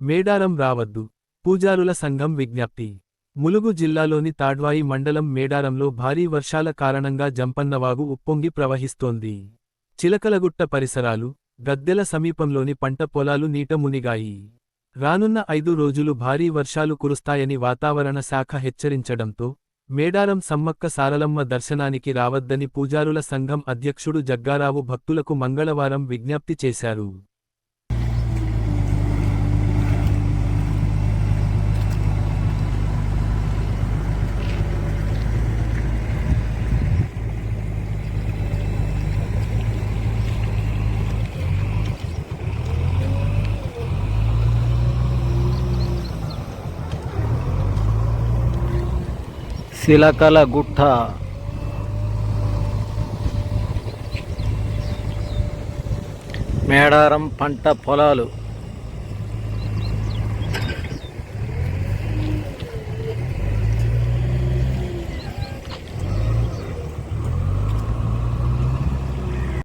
మేడారం రావద్దు. పూజారుల సంఘం విజ్ఞప్తి. ములుగు జిల్లాలోని తాడ్వాయి మండలం మేడారంలో భారీ వర్షాల కారణంగా జంపన్నవాగు ఉప్పొంగి ప్రవహిస్తోంది. చిలకలగుట్ట పరిసరాలు గద్దెల సమీపంలోని పంట పొలాలు నీట మునిగాయి. రానున్న ఐదు రోజులు భారీ వర్షాలు కురుస్తాయని వాతావరణ శాఖ హెచ్చరించడంతో మేడారం సమ్మక్క సారలమ్మ దర్శనానికి రావద్దని పూజారుల సంఘం అధ్యక్షుడు జగ్గారావు భక్తులకు మంగళవారం విజ్ఞప్తి చేశారు. శిలకల గుట్ట. మేడారం పంట పొలాలు.